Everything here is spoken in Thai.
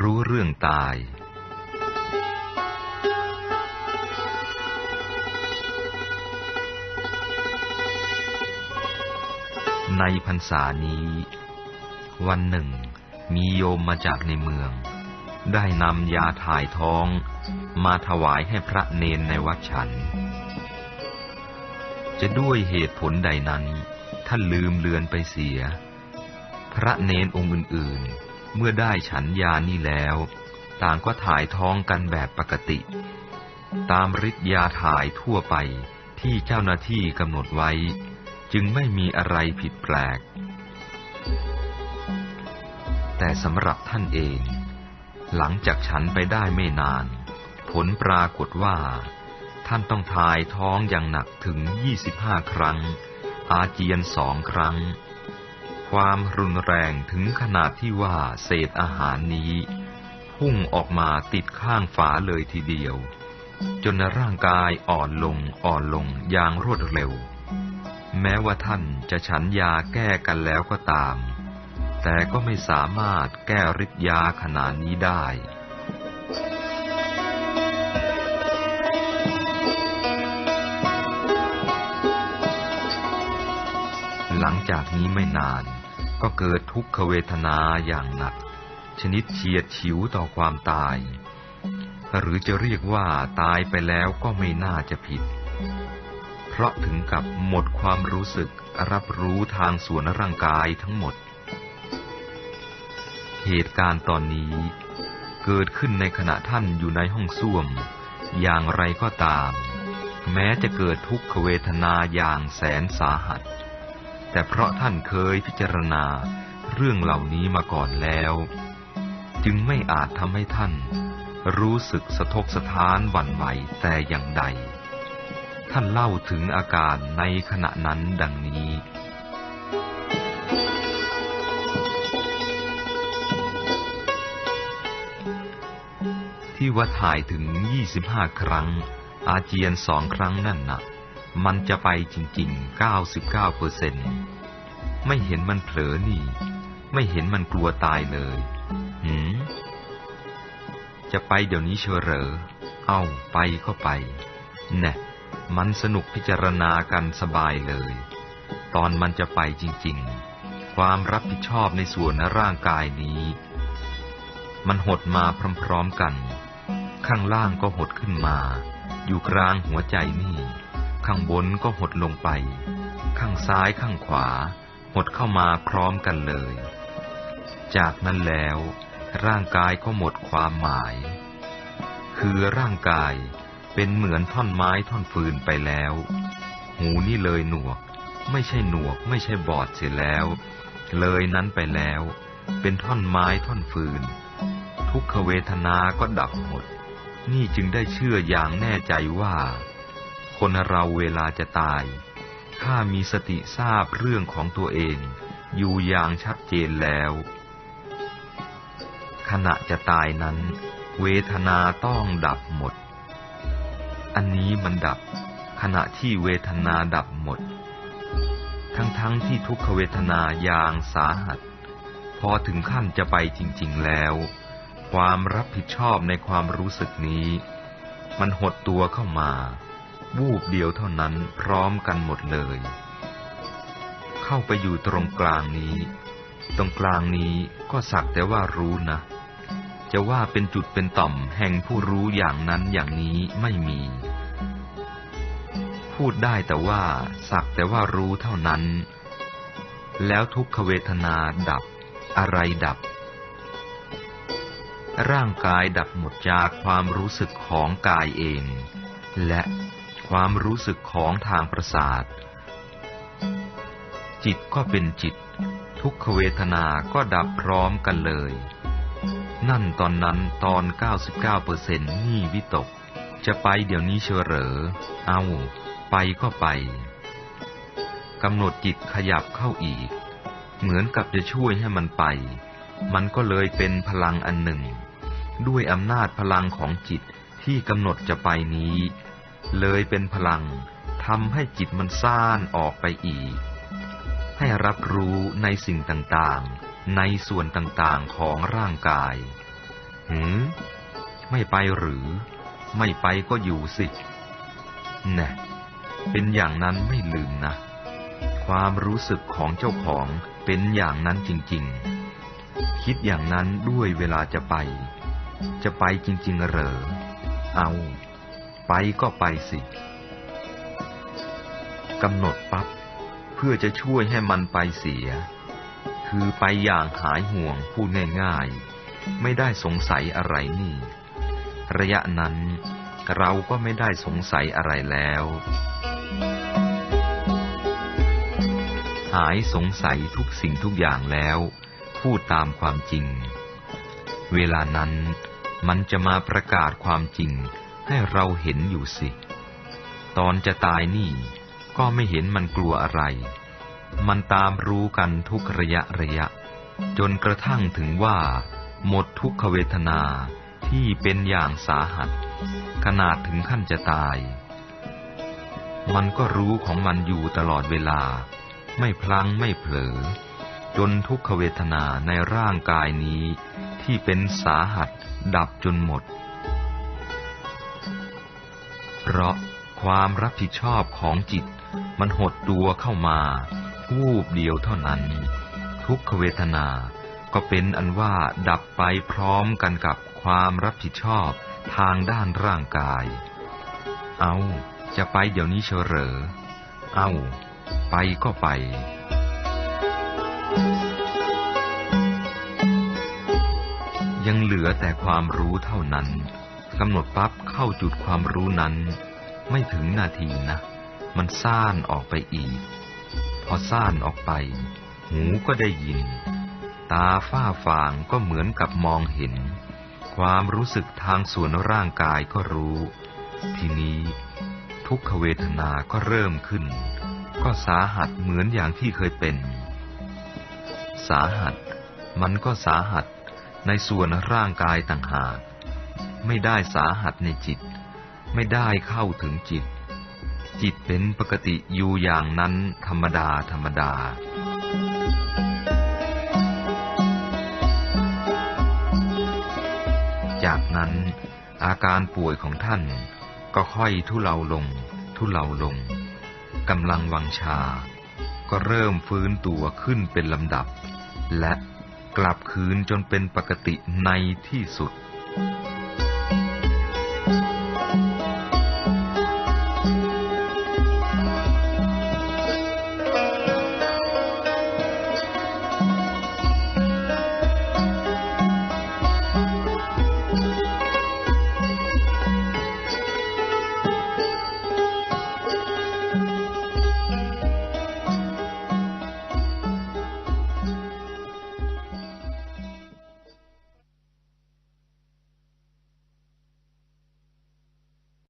รู้เรื่องตาย ในพรรษานี้ วันหนึ่ง มีโยมมาจากในเมือง ได้นำยาถ่ายท้อง มาถวายให้พระเนนในวัดฉัน จะด้วยเหตุผลใดนั้น ท่านลืมเลือนไปเสีย พระเนนองค์อื่นๆ เมื่อได้ฉันยานี้แล้ว ต่างก็ถ่ายท้องกันแบบปกติ ตามฤทธิ์ยาถ่ายทั่วไปที่เจ้าหน้าที่กำหนดไว้ จึงไม่มีอะไรผิดแปลก แต่สำหรับท่านเอง หลังจากฉันไปได้ไม่นาน ผลปรากฏว่า ท่านต้องถ่ายท้องอย่างหนักถึง 25 ครั้ง อาเจียนสองครั้ง ความรุนแรงถึงขนาดที่ว่าเศษอาหารนี้ พุ่งออกมาติดข้างฝาเลยทีเดียว จนร่างกายอ่อนลงอ่อนลงอย่างรวดเร็ว แม้ว่าท่านจะฉันยาแก้กันแล้วก็ตาม แต่ก็ไม่สามารถแก้ฤทธิ์ยาขนาดนี้ได้หลังจากนี้ไม่นาน ก็เกิดทุกขเวทนาอย่างหนัก ชนิดเฉียดฉิวต่อความตาย หรือจะเรียกว่าตายไปแล้วก็ไม่น่าจะผิด เพราะถึงกับหมดความรู้สึกรับรู้ทางส่วนร่างกายทั้งหมด เหตุการณ์ตอนนี้เกิดขึ้นในขณะท่านอยู่ในห้องส้วม อย่างไรก็ตาม แม้จะเกิดทุกขเวทนาอย่างแสนสาหัส แต่เพราะท่านเคยพิจารณาเรื่องเหล่านี้มาก่อนแล้ว จึงไม่อาจทำให้ท่าน รู้สึกสะทกสะท้านหวั่นไหวแต่อย่างใด ท่านเล่าถึงอาการในขณะนั้นดังนี้ที่ว่าถ่ายถึง 25 ครั้ง อาเจียนสองครั้งนั่นนะ มันจะไปจริงๆ 99เปอร์เซนไม่เห็นมันเผลอนี่ ไม่เห็นมันกลัวตายเลย หืม จะไปเดี๋ยวนี้เชยวเหรอ เอาไปก็ไปแน่มันสนุกพิจารณากันสบายเลย ตอนมันจะไปจริงๆ ความรับผิดชอบในส่วนร่างกายนี้ มันหดมาพร้อมๆกัน ข้างล่างก็หดขึ้นมา อยู่กลางหัวใจนี่ ข้างบนก็หดลงไป ข้างซ้ายข้างขวา หดเข้ามาพร้อมกันเลย จากนั้นแล้ว ร่างกายก็หมดความหมาย คือร่างกายเป็นเหมือนท่อนไม้ท่อนฟืนไปแล้ว หูนี่เลยหนวก ไม่ใช่หนวกไม่ใช่บอดเสียแล้ว เลยนั้นไปแล้ว เป็นท่อนไม้ท่อนฟืน ทุกขเวทนาก็ดับหมด นี่จึงได้เชื่ออย่างแน่ใจว่า คนเราเวลาจะตายถ้ามีสติทราบเรื่องของตัวเอง อยู่อย่างชัดเจนแล้ว ขณะจะตายนั้น เวทนาต้องดับหมด อันนี้มันดับ ขณะที่เวทนาดับหมด ทั้งๆทที่ทุกขเวทนาอย่างสาหัส พอถึงขั้นจะไปจริง ๆแล้วความรับผิดชอบในความรู้สึกนี้ มันหดตัวเข้ามา วูบเดียวเท่านั้นพร้อมกันหมดเลย เข้าไปอยู่ตรงกลางนี้ ตรงกลางนี้ก็สักแต่ว่ารู้นะ จะว่าเป็นจุดเป็นต่อมแห่งผู้รู้อย่างนั้นอย่างนี้ไม่มี พูดได้แต่ว่าสักแต่ว่ารู้เท่านั้น แล้วทุกขเวทนาดับอะไรดับ ร่างกายดับหมดจากความรู้สึกของกายเอง และ ความรู้สึกของทางประสาท จิตก็เป็นจิต ทุกขเวทนาก็ดับพร้อมกันเลย นั่นตอนนั้นตอน 99เปอร์เซ็นต์นี่วิตก จะไปเดี๋ยวนี้เชยวเหรอ เอา ไปก็ไปกำหนดจิตขยับเข้าอีก เหมือนกับจะช่วยให้มันไป มันก็เลยเป็นพลังอันหนึ่ง ด้วยอำนาจพลังของจิตที่กำหนดจะไปนี้ เลยเป็นพลังทำให้จิตมันซ่านออกไปอีก ให้รับรู้ในสิ่งต่างๆ ในส่วนต่างๆของร่างกาย หือไม่ไปหรือ ไม่ไปก็อยู่สิแน่เป็นอย่างนั้นไม่ลืมนะ ความรู้สึกของเจ้าของเป็นอย่างนั้นจริงๆ คิดอย่างนั้นด้วยเวลาจะไป จะไปจริงๆเหรอ เอา ไปก็ไปสิกำหนดปับ๊บเพื่อจะช่วยให้มันไปเสีย คือไปอย่างหายห่วงพูดง่ายๆ ไม่ได้สงสัยอะไรนี่ ระยะนั้นเราก็ไม่ได้สงสัยอะไรแล้ว หายสงสัยทุกสิ่งทุกอย่างแล้ว พูดตามความจริง เวลานั้นมันจะมาประกาศความจริง ให้เราเห็นอยู่สิ ตอนจะตายนี่ ก็ไม่เห็นมันกลัวอะไร มันตามรู้กันทุกระยะระยะ จนกระทั่งถึงว่า หมดทุกขเวทนาที่เป็นอย่างสาหัส ขนาดถึงขั้นจะตาย มันก็รู้ของมันอยู่ตลอดเวลา ไม่พลังไม่เผลอ จนทุกขเวทนาในร่างกายนี้ที่เป็นสาหัสดับจนหมด เพราะความรับผิดชอบของจิต มันหดตัวเข้ามา วูบเดียวเท่านั้น ทุกขเวทนาก็เป็นอันว่าดับไปพร้อมกันกับความรับผิดชอบทางด้านร่างกาย เอาจะไปเดี๋ยวนี้เฉลอเอาไปก็ไป ยังเหลือแต่ความรู้เท่านั้น กำหนดปั๊บเข้าจุดความรู้นั้น ไม่ถึงนาทีนะ มันซ่านออกไปอีก พอซ่านออกไป หูก็ได้ยิน ตาฝ้าฟางก็เหมือนกับมองเห็น ความรู้สึกทางส่วนร่างกายก็รู้ ทีนี้ทุกขเวทนาก็เริ่มขึ้น ก็สาหัสเหมือนอย่างที่เคยเป็น สาหัส มันก็สาหัสในส่วนร่างกายต่างหาก ไม่ได้สาหัสในจิต ไม่ได้เข้าถึงจิต จิตเป็นปกติอยู่อย่างนั้นธรรมดาธรรมดาจากนั้นอาการป่วยของท่านก็ค่อยทุเลาลง ทุเลาลงกำลังวังชา ก็เริ่มฟื้นตัวขึ้นเป็นลำดับ และกลับคืนจนเป็นปกติในที่สุด「